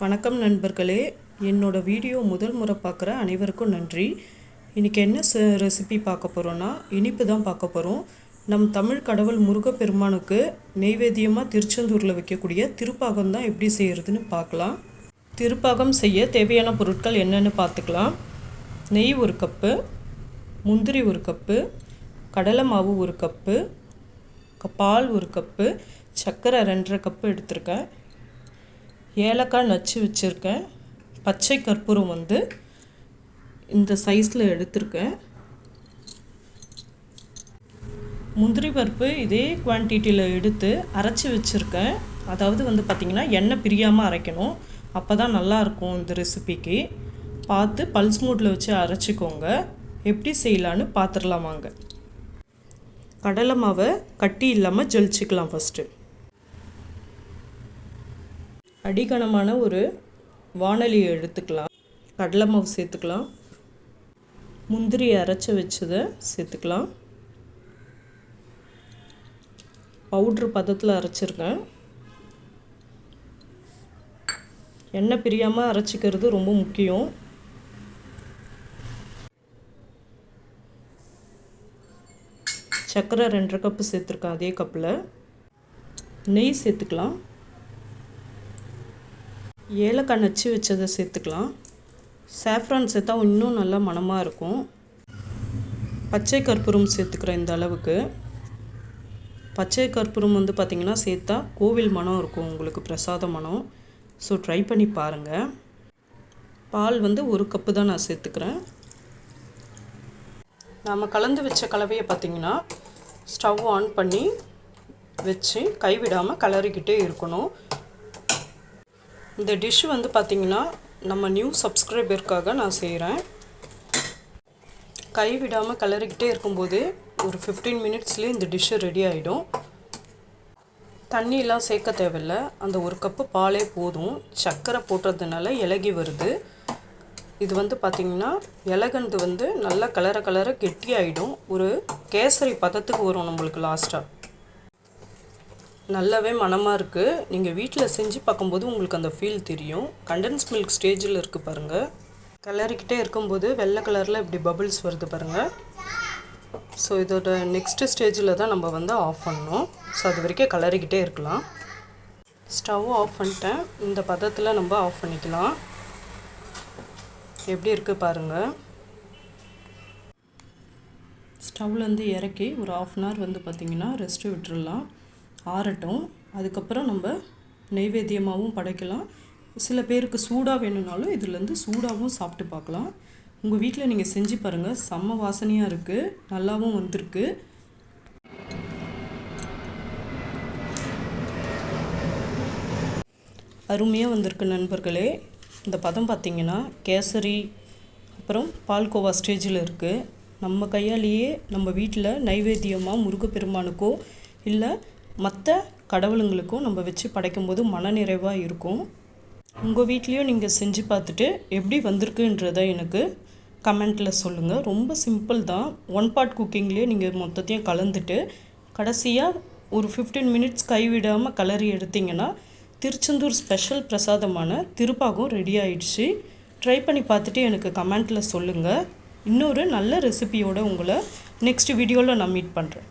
வணக்கம் நண்பர்களே. என்னோடய வீடியோ முதல் முறை பார்க்குற அனைவருக்கும் நன்றி. இன்றைக்கி என்ன ரெசிபி பார்க்க போகிறோன்னா இனிப்பு தான் பார்க்க போகிறோம் நம் தமிழ் கடவுள் முருகப்பெருமானுக்கு நெய்வேத்தியமாக திருச்செந்தூரில் வைக்கக்கூடிய திருப்பாகம் தான் எப்படி செய்கிறதுன்னு பார்க்கலாம். திருப்பாகம் செய்ய தேவையான பொருட்கள் என்னென்னு பார்த்துக்கலாம். நெய் ஒரு கப்பு முந்திரி ஒரு கப்பு கடலை மாவு ஒரு கப்பு பால் ஒரு கப்பு சர்க்கரை ரெண்டரை கப்பு எடுத்திருக்கேன். ஏலக்காய் நச்சு வச்சுருக்கேன். பச்சை கற்பூரம் வந்து இந்த சைஸில் எடுத்திருக்கேன். முந்திரி பருப்பு இதே குவான்டிட்டியில் எடுத்து அரைச்சி வச்சுருக்கேன். அதாவது வந்து பார்த்திங்கன்னா எண்ணெய் பிரியாமல் அரைக்கணும். அப்போ தான் நல்லாயிருக்கும் இந்த ரெசிபிக்கு பார்த்து பல்ஸ் மூட்டில் வச்சு அரைச்சிக்கோங்க. எப்படி செய்யலான்னு பார்த்துடலாம் வாங்க. கடலை மாவை கட்டி இல்லாமல் ஜெலிச்சிக்கலாம் ஃபஸ்ட்டு அடிகனமான ஒரு வானலியை எடுத்துக்கலாம். கடலை மாவு சேர்த்துக்கலாம். முந்திரி அரைச்சி வச்சதை சேர்த்துக்கலாம். பவுட்ரு பதத்தில் அரைச்சிருக்கேன். எண்ணெய் பிரியாமல் அரைச்சிக்கிறது ரொம்ப முக்கியம். சர்க்கரை ரெண்டரை கப்பு சேர்த்துருக்கேன் அதே கப்பில். நெய் சேர்த்துக்கலாம். ஏலக்காய் நச்சு வச்சதை சேர்த்துக்கலாம். சாஃப்ரான் சேர்த்தா இன்னும் நல்லா மணமாக இருக்கும். பச்சை கற்பூரம் சேர்த்துக்கிறேன் இந்த அளவுக்கு. பச்சை கற்பூரம் வந்து பார்த்திங்கன்னா சேர்த்தா கோவில் மனம் இருக்கும் உங்களுக்கு பிரசாத மனம். ஸோ ட்ரை பண்ணி பாருங்கள் பால் வந்து ஒரு கப்பு தான் நான் சேர்த்துக்கிறேன். நாம் கலந்து வச்ச கலவையை பார்த்திங்கன்னா ஸ்டவ் ஆன் பண்ணி வச்சு கைவிடாமல் கலரிக்கிட்டே இருக்கணும். இந்த டிஷ் வந்து பார்த்திங்கன்னா நம்ம நியூ சப்ஸ்கிரைபருக்காக நான் செய்கிறேன் கை விடாமல் கலரிக்கிட்டே இருக்கும்போது ஒரு ஃபிஃப்டீன் மினிட்ஸ்லேயே இந்த டிஷ்ஷு ரெடி ஆகிடும் தண்ணியெலாம் சேர்க்க தேவையில்ல. அந்த ஒரு கப்பு பாலே போதும். சர்க்கரை போட்டுறதுனால இலகி வருது. இது வந்து பார்த்திங்கன்னா இலகந்து வந்து நல்லா கலர கலர ஆகிடும் ஒரு கேசரி பதத்துக்கு வரும் நம்மளுக்கு லாஸ்ட்டாக நல்லாவே மனமாக இருக்குது நீங்கள் வீட்டில் செஞ்சு பார்க்கும்போது உங்களுக்கு அந்த ஃபீல் தெரியும். கண்டென்ஸ் மில்க் ஸ்டேஜில் இருக்குது பாருங்கள் கிளறிக்கிட்டே இருக்கும்போது வெள்ளை கலரில் இப்படி பபிள்ஸ் வருது பாருங்கள் ஸோ இதோட நெக்ஸ்ட்டு ஸ்டேஜில் தான் நம்ம வந்து ஆஃப் பண்ணணும். ஸோ அது வரைக்கும் கிளறிக்கிட்டே இருக்கலாம். ஸ்டவ் ஆஃப் பண்ணிட்டேன். இந்த பதத்தில் நம்ம ஆஃப் பண்ணிக்கலாம். எப்படி இருக்குது பாருங்கள் ஸ்டவ்லேருந்து இறக்கி ஒரு ஆஃப் அன் ஹவர் வந்து பார்த்திங்கன்னா ரெஸ்ட்டு விட்டுடலாம் ஆறட்டும். அதுக்கப்புறம் நம்ம நெய்வேத்தியமாகவும் படைக்கலாம். சில பேருக்கு சூடாக வேணும்னாலும் இதுலேருந்து சூடாகவும் சாப்பிட்டு பார்க்கலாம். உங்கள் வீட்டில் நீங்கள் செஞ்சு பாருங்கள் செம்ம வாசனையாக இருக்குது நல்லாவும் வந்திருக்கு. அருமையாக வந்திருக்கு நண்பர்களே. இந்த பதம் பார்த்திங்கன்னா கேசரி அப்புறம் பால்கோவா ஸ்டேஜில் இருக்குது நம்ம கையாலேயே நம்ம வீட்டில் நைவேத்தியமாக முருகப்பெருமானுக்கோ இல்லை மற்ற கடவுளுங்களுக்கும் நம்ம வச்சு படைக்கும்போது மனநிறைவாக இருக்கும். உங்கள் வீட்லேயும் நீங்கள் செஞ்சு பார்த்துட்டு எப்படி வந்திருக்குன்றதை எனக்கு கமெண்ட்டில் சொல்லுங்கள் ரொம்ப சிம்பிள் தான். ஒன் பார்ட் குக்கிங்லேயே நீங்கள் மொத்தத்தையும் கலந்துட்டு கடைசியாக ஒரு ஃபிஃப்டீன் மினிட்ஸ் கைவிடாமல் கலரி எடுத்தீங்கன்னா திருச்செந்தூர் ஸ்பெஷல் பிரசாதமான திருப்பாகம் ரெடி ஆயிடுச்சு. ட்ரை பண்ணி பார்த்துட்டு எனக்கு கமெண்ட்டில் சொல்லுங்கள் இன்னொரு நல்ல ரெசிபியோடு உங்களை நெக்ஸ்ட் வீடியோவில் நான் மீட் பண்ணுறேன்